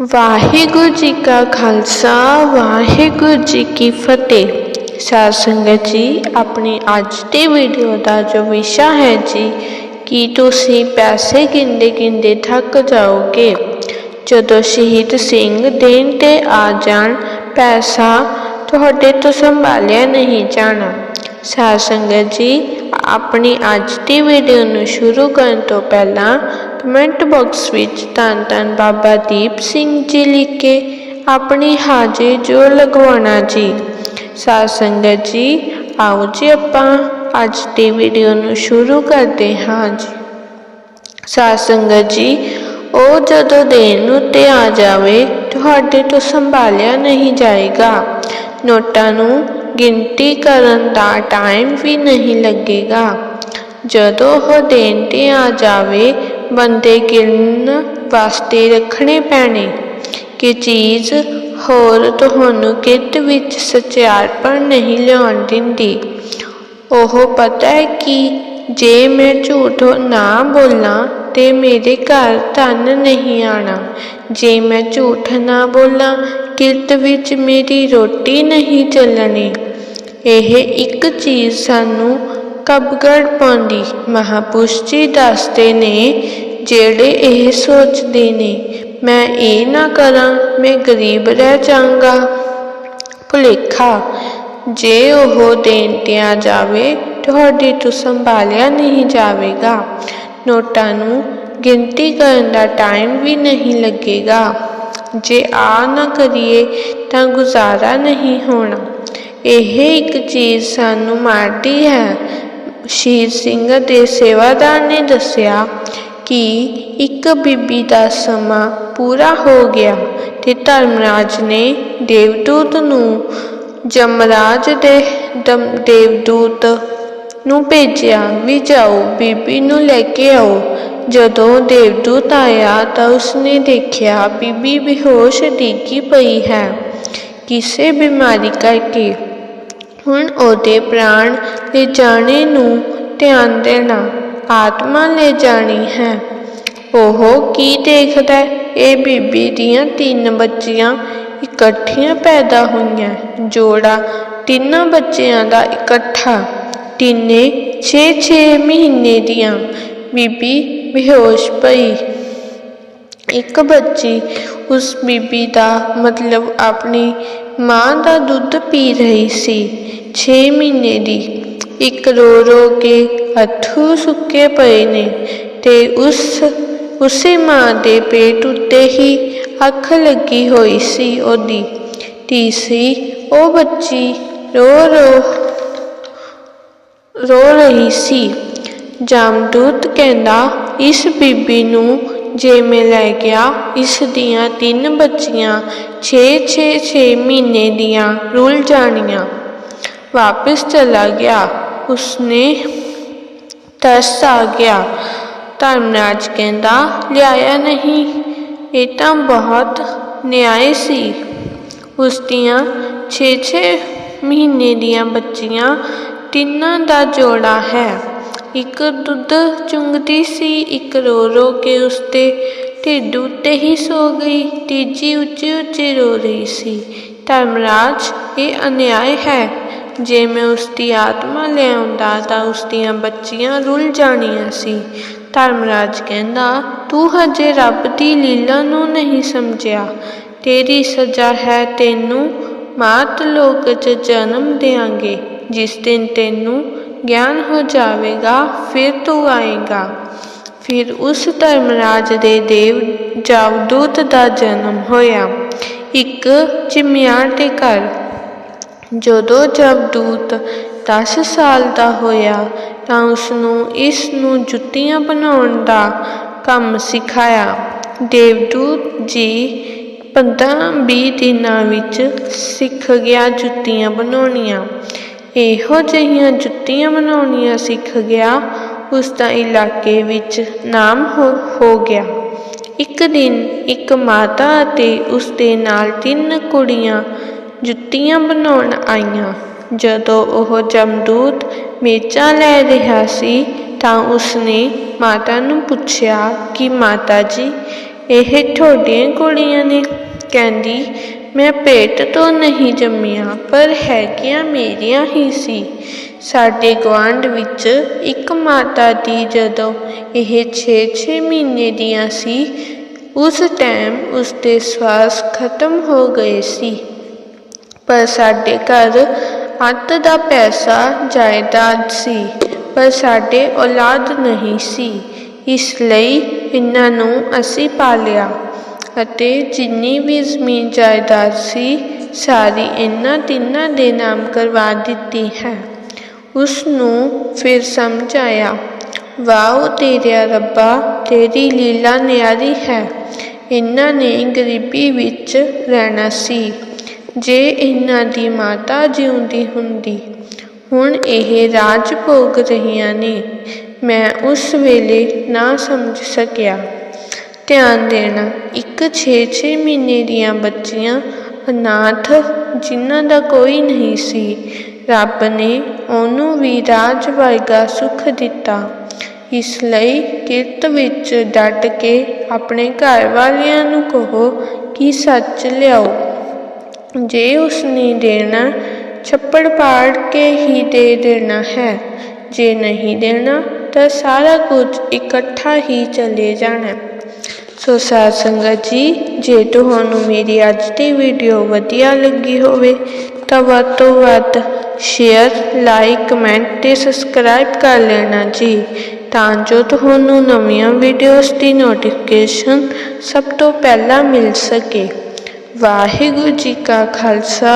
ਵਾਹਿਗੁਰੂ ਜੀ ਕਾ ਖਾਲਸਾ, ਵਾਹਿਗੁਰੂ ਜੀ ਕੀ ਫਤਿਹ। ਸਾਧ ਸੰਗਤ ਜੀ, ਆਪਣੀ ਅੱਜ ਦੀ ਵੀਡੀਓ ਦਾ ਜੋ ਵਿਸ਼ਾ ਹੈ ਜੀ, ਕਿ ਤੁਸੀਂ ਪੈਸੇ ਗਿਣਦੇ ਗਿਣਦੇ ਥੱਕ ਜਾਓਗੇ? ਜਦੋਂ ਸ਼ਹੀਦ ਸਿੰਘ ਦੇਣ ਤੇ ਆ ਜਾਣ, ਪੈਸਾ ਤੁਹਾਡੇ ਤੋਂ ਸੰਭਾਲਿਆ ਨਹੀਂ ਜਾਣਾ। ਸਾਧ ਸੰਗਤ ਜੀ, ਆਪਣੀ ਅੱਜ ਦੀ ਵੀਡੀਓ ਨੂੰ ਸ਼ੁਰੂ ਕਰਨ ਤੋਂ ਪਹਿਲਾਂ ਕਮੈਂਟ ਬਾਕਸ ਵਿੱਚ ਧੰਨ ਧੰਨ ਬਾਬਾ ਦੀਪ ਸਿੰਘ ਜੀ ਲਿਖ ਕੇ ਆਪਣੀ ਹਾਜ਼ਰੀ ਜੋ ਲਗਵਾਉਣਾ ਜੀ। ਸਾਧ ਸੰਗਤ ਜੀ, ਆਓ ਜੀ ਆਪਾਂ ਅੱਜ ਦੀ ਵੀਡੀਓ ਨੂੰ ਸ਼ੁਰੂ ਕਰਦੇ ਹਾਂ ਜੀ। ਸਾਧ ਸੰਗਤ ਜੀ, ਉਹ ਜਦੋਂ ਦੇਣ ਨੂੰ ਤੇ ਆ ਜਾਵੇ, ਤੁਹਾਡੇ ਤੋਂ ਸੰਭਾਲਿਆ ਨਹੀਂ ਜਾਏਗਾ। ਨੋਟਾਂ ਨੂੰ ਗਿਣਤੀ ਕਰਨ ਦਾ ਟਾਈਮ ਵੀ ਨਹੀਂ ਲੱਗੇਗਾ। ਜਦੋਂ ਉਹ ਦੇਣ ਤੇ ਆ ਜਾਵੇ ਬੰਦੇ ਗਿਣਨ ਵਾਸਤੇ ਰੱਖਣੇ ਪੈਣੇ। ਕਿ ਚੀਜ਼ ਹੋਰ ਤੁਹਾਨੂੰ ਕਿਤ ਵਿੱਚ ਸਚਿਆਰਪਣ ਨਹੀਂ ਲਿਆਉਣ ਦਿੰਦੀ। ਉਹ ਪਤਾ ਹੈ ਕਿ ਜੇ ਮੈਂ ਝੂਠ ਨਾ ਬੋਲਾਂ ਤੇ ਮੇਰੇ ਘਰ ਧਨ ਨਹੀਂ ਆਣਾ। ਜੇ ਮੈਂ ਝੂਠ ਨਾ ਬੋਲਾਂ ਕਿਰਤ ਵਿੱਚ ਮੇਰੀ ਰੋਟੀ ਨਹੀਂ ਚੱਲਣੀ। ਇਹ ਇੱਕ ਚੀਜ਼ ਸਾਨੂੰ ਕਬਗੜ ਪਾਉਂਦੀ। ਮਹਾਪੁਰਸ਼ ਜੀ ਦੱਸਦੇ ਨੇ, ਜਿਹੜੇ ਇਹ ਸੋਚਦੇ ਨੇ, ਮੈਂ ਇਹ ਨਾ ਕਰਾਂ, ਮੈਂ ਗਰੀਬ ਰਹਿ ਜਾਵਾਂਗਾ। ਭੁਲੇਖਾ, ਜੇ ਉਹ ਦੇਣ ਤੇ ਜਾਵੇ, ਤੁਹਾਡੇ ਤੋਂ ਸੰਭਾਲਿਆ ਨਹੀਂ ਜਾਵੇਗਾ। ਨੋਟਾਂ ਨੂੰ ਗਿਣਤੀ ਕਰਨ ਦਾ ਟਾਈਮ ਵੀ ਨਹੀਂ ਲੱਗੇਗਾ। ਜੇ ਆ ਨਾ ਕਰੀਏ, ਤਾਂ ਗੁਜ਼ਾਰਾ ਨਹੀਂ ਹੋਣਾ। ਇਹ ਇੱਕ ਚੀਜ਼ ਸਾਨੂੰ ਮਾਰਦੀ ਹੈ। ਸ਼ਹੀਦ ਸਿੰਘ ਦੇ ਸੇਵਾਦਾਰ ਨੇ ਦੱਸਿਆ ਕਿ ਇੱਕ ਬੀਬੀ ਦਾ ਸਮਾਂ ਪੂਰਾ ਹੋ ਗਿਆ ਤੇ ਧਰਮਰਾਜ ਨੇ ਦੇਵਦੂਤ ਨੂੰ ਜਮਰਾਜ ਦੇ ਦੇਵਦੂਤ ਨੂੰ ਭੇਜਿਆ, ਵੀ ਜਾਓ, ਬੀਬੀ ਨੂੰ ਲੈ ਕੇ ਆਓ। ਜਦੋਂ ਦੇਵਦੂਤ ਆਇਆ ਤਾਂ ਉਸਨੇ ਦੇਖਿਆ ਬੀਬੀ ਬੇਹੋਸ਼ ਡਿੱਗੀ ਪਈ ਹੈ। ਕਿਸੇ ਬਿਮਾਰੀ ਕਰਕੇ ਹੁਣ ਉਹਦੇ ਪ੍ਰਾਣ ਲੈ ਜਾਣੇ ਨੂੰ ਧਿਆਨ ਦੇਣਾ, ਆਤਮਾ ਲੈ ਜਾਣੀ ਹੈ। ਉਹ ਕੀ ਦੇਖਦਾ ਇਹ ਬੀਬੀ ਦੀਆਂ ਤਿੰਨ ਬੱਚੀਆਂ ਇਕੱਠੀਆਂ ਪੈਦਾ ਹੋਈਆਂ। ਜੋੜਾ ਤਿੰਨਾਂ ਬੱਚਿਆਂ ਦਾ ਇਕੱਠਾ। ਤਿੰਨੇ 6-6 ਮਹੀਨੇ ਦੀਆਂ। ਬੀਬੀ ਬੇਹੋਸ਼ ਪਈ। ਇੱਕ ਬੱਚੀ ਉਸ ਬੀਬੀ ਦਾ ਮਤਲਬ ਆਪਣੀ ਮਾਂ ਦਾ ਦੁੱਧ ਪੀ ਰਹੀ ਸੀ। 6 ਮਹੀਨੇ ਦੀ। ਇੱਕ ਰੋ ਰੋ ਕੇ ਹੱਥੂ ਸੁੱਕੇ ਪਏ ਨੇ ਤੇ ਉਸ, ਉਸੇ ਮਾਂ ਦੇ ਪੇਟ ਉੱਤੇ ਹੀ ਅੱਖ ਲੱਗੀ ਹੋਈ ਸੀ ਉਹਦੀ। ਤੀਸਰੀ, ਉਹ ਬੱਚੀ ਰੋ ਰੋ ਰੋ ਰਹੀ ਸੀ। ਜਾਮਦੂਤ ਕਹਿੰਦਾ, ਇਸ ਬੀਬੀ ਨੂੰ ਜੇ ਮੈਂ ਲੈ ਗਿਆ ਇਸ ਦੀਆਂ ਤਿੰਨ ਬੱਚੀਆਂ 6-6 6 ਮਹੀਨੇ ਦੀਆਂ ਰੁੱਲ ਜਾਣੀਆਂ। ਵਾਪਸ ਚਲਾ ਗਿਆ। ਉਸਨੇ ਤਰਸ ਆ ਗਿਆ। ਧਰਮਰਾਜ ਕਹਿੰਦਾ, ਲਿਆਇਆ ਨਹੀਂ। ਇਹ ਤਾਂ ਬਹੁਤ ਨਿਆਏ ਸੀ। ਉਸ ਦੀਆਂ 6-6 ਮਹੀਨੇ ਦੀਆਂ ਬੱਚੀਆਂ ਤਿੰਨਾਂ ਦਾ ਜੋੜਾ ਹੈ। ਇੱਕ ਦੁੱਧ ਚੁੰਗਦੀ ਸੀ, ਇੱਕ ਰੋ ਰੋ ਕੇ ਉਸਤੇ ਢਿੱਡ ਉੱਤੇ ਹੀ ਸੋ ਗਈ, ਤੀਜੀ ਉੱਚੀ ਉੱਚੀ ਰੋ ਰਹੀ ਸੀ। ਧਰਮਰਾਜ, ਇਹ ਅਨਿਆਏ ਹੈ। ਜੇ ਮੈਂ ਉਸ ਦੀ ਆਤਮਾ ਲੈ ਆਉਂਦਾ ਤਾਂ ਉਸ ਦੀਆਂ ਬੱਚੀਆਂ ਰੁੱਲ ਜਾਣੀਆਂ ਸੀ। ਧਰਮਰਾਜ ਕਹਿੰਦਾ, ਤੂੰ ਹਜੇ ਰੱਬ ਦੀ ਲੀਲਾ ਨੂੰ ਨਹੀਂ ਸਮਝਿਆ। ਤੇਰੀ ਸਜ਼ਾ ਹੈ ਤੈਨੂੰ, ਮਾਤ ਲੋਕ 'ਚ ਜਨਮ ਦੇਾਂਗੇ ਜਿਸ ਦਿਨ ਤੈਨੂੰ ਗਿਆਨ ਹੋ ਜਾਵੇਗਾ, ਫਿਰ ਤੂੰ ਆਏਗਾ। ਫਿਰ ਉਸ ਧਰਮਰਾਜ ਦੇ ਦੇਵ ਜਾਵਦੂਤ ਦਾ ਜਨਮ ਹੋਇਆ। ਇੱਕ ਚਿਮਿਆਰ ਦੇ ਘਰ। ਜਦੋਂ ਜਵਦੂਤ 10 ਸਾਲ ਦਾ ਹੋਇਆ, ਤਾਂ ਉਸ ਨੂੰ ਇਸ ਨੂੰ ਜੁੱਤੀਆਂ ਬਣਾਉਣ ਦਾ ਕੰਮ ਸਿਖਾਇਆ। ਦੇਵਦੂਤ ਜੀ 15-20 ਦਿਨਾਂ ਵਿੱਚ ਸਿੱਖ ਗਿਆ ਜੁੱਤੀਆਂ ਬਣਾਉਣੀਆਂ। ਇਹੋ ਜਿਹੀਆਂ ਜੁੱਤੀਆਂ ਬਣਾਉਣੀਆਂ ਸਿੱਖ ਗਿਆ, ਉਸ ਦਾ ਇਲਾਕੇ ਵਿੱਚ ਨਾਮ ਹੋ ਹੋ ਗਿਆ। ਇੱਕ ਦਿਨ ਇੱਕ ਮਾਤਾ ਅਤੇ ਉਸ ਦੇ ਨਾਲ ਤਿੰਨ ਕੁੜੀਆਂ ਜੁੱਤੀਆਂ ਬਣਾਉਣ ਆਈਆਂ। ਜਦੋਂ ਉਹ ਜਮਦੂਤ ਮੇਚਾ ਲੈ ਰਿਹਾ ਸੀ, ਤਾਂ ਉਸਨੇ ਮਾਤਾ ਨੂੰ ਪੁੱਛਿਆ ਕਿ ਮਾਤਾ ਜੀ, ਇਹ ਤੁਹਾਡੀਆਂ ਕੁੜੀਆਂ ਨੇ? ਕਹਿੰਦੀ ਮੈਂ ਪੇਟ ਤੋਂ ਨਹੀਂ ਜੰਮੀਆਂ, ਪਰ ਹੈਗੀਆਂ ਮੇਰੀਆਂ ਹੀ ਸੀ। ਸਾਡੇ ਗੁਆਂਢ ਵਿੱਚ ਇੱਕ ਮਾਤਾ ਦੀ ਜਦੋਂ ਇਹ 6-6 ਮਹੀਨੇ ਦੀਆਂ ਸੀ, ਉਸ ਟਾਈਮ ਉਸ ਦੇ ਸਵਾਸ ਖਤਮ ਹੋ ਗਏ ਸੀ। ਪਰ ਸਾਡੇ ਘਰ ਅੱਧ ਦਾ ਪੈਸਾ ਜਾਇਦਾਦ ਸੀ, ਪਰ ਸਾਡੇ ਔਲਾਦ ਨਹੀਂ ਸੀ। ਇਸ ਲਈ ਇਹਨਾਂ ਨੂੰ ਅਸੀਂ ਪਾਲਿਆ। ਅਤੇ ਜਿੰਨੀ ਵੀ ਜ਼ਮੀਨ ਜਾਇਦਾਦ ਸੀ, ਸਾਰੀ ਇਹਨਾਂ ਤਿੰਨਾਂ ਦੇ ਨਾਮ ਕਰਵਾ ਦਿੱਤੀ ਹੈ। ਉਸ ਨੂੰ ਫਿਰ ਸਮਝ ਆਇਆ ਵਾਓ ਤੇਰਿਆ ਰੱਬਾ, ਤੇਰੀ ਲੀਲਾ ਨਿਆਰੀ ਹੈ। ਇਹਨਾਂ ਨੇ ਗਰੀਬੀ ਵਿੱਚ ਰਹਿਣਾ ਸੀ। ਜੇ ਇਹਨਾਂ ਦੀ ਮਾਤਾ ਜਿਉਂਦੀ ਹੁੰਦੀ, ਹੁਣ ਇਹ ਰਾਜ ਭੋਗ ਰਹੀਆਂ ਨੇ। ਮੈਂ ਉਸ ਵੇਲੇ ਨਾ ਸਮਝ ਸਕਿਆ। ਧਿਆਨ ਦੇਣਾ। ਇੱਕ 6-6 ਮਹੀਨੇ ਦੀਆਂ ਬੱਚੀਆਂ ਅਨਾਥ ਜਿਨ੍ਹਾਂ ਦਾ ਕੋਈ ਨਹੀਂ ਸੀ, ਰੱਬ ਨੇ ਉਹਨੂੰ ਵੀ ਰਾਜ ਵਰਗਾ ਸੁੱਖ ਦਿੱਤਾ। ਇਸ ਲਈ ਕਿਰਤ ਵਿੱਚ ਡਟ ਕੇ ਆਪਣੇ ਘਰ ਵਾਲਿਆਂ ਨੂੰ ਕਹੋ ਕਿ ਸੱਚ ਲਿਆਓ। ਜੇ ਉਸਨੇ ਦੇਣਾ, ਛੱਪੜ ਪਾੜ ਕੇ ਹੀ ਦੇ ਦੇਣਾ ਹੈ। ਜੇ ਨਹੀਂ ਦੇਣਾ, ਤਾਂ ਸਾਰਾ ਕੁਝ ਇਕੱਠਾ ਹੀ ਚਲੇ ਜਾਣਾ। ਸੋ ਸਾਧ ਸੰਗਤ ਜੀ, ਜੇ ਤੁਹਾਨੂੰ ਮੇਰੀ ਅੱਜ ਦੀ ਵੀਡੀਓ ਵਧੀਆ ਲੱਗੀ ਹੋਵੇ, ਤਾਂ ਵੱਧ ਤੋਂ ਵੱਧ ਸ਼ੇਅਰ ਲਾਈਕ ਕਮੈਂਟ ਤੇ ਸਬਸਕ੍ਰਾਈਬ ਕਰ ਲੈਣਾ ਜੀ, ਤਾਂ ਜੋ ਤੁਹਾਨੂੰ ਨਵੀਆਂ ਵੀਡੀਓਜ਼ ਦੀ ਨੋਟੀਫਿਕੇਸ਼ਨ ਸਭ ਤੋਂ ਪਹਿਲਾਂ ਮਿਲ ਸਕੇ। ਵਾਹਿਗੁਰੂ ਜੀ ਕਾ ਖਾਲਸਾ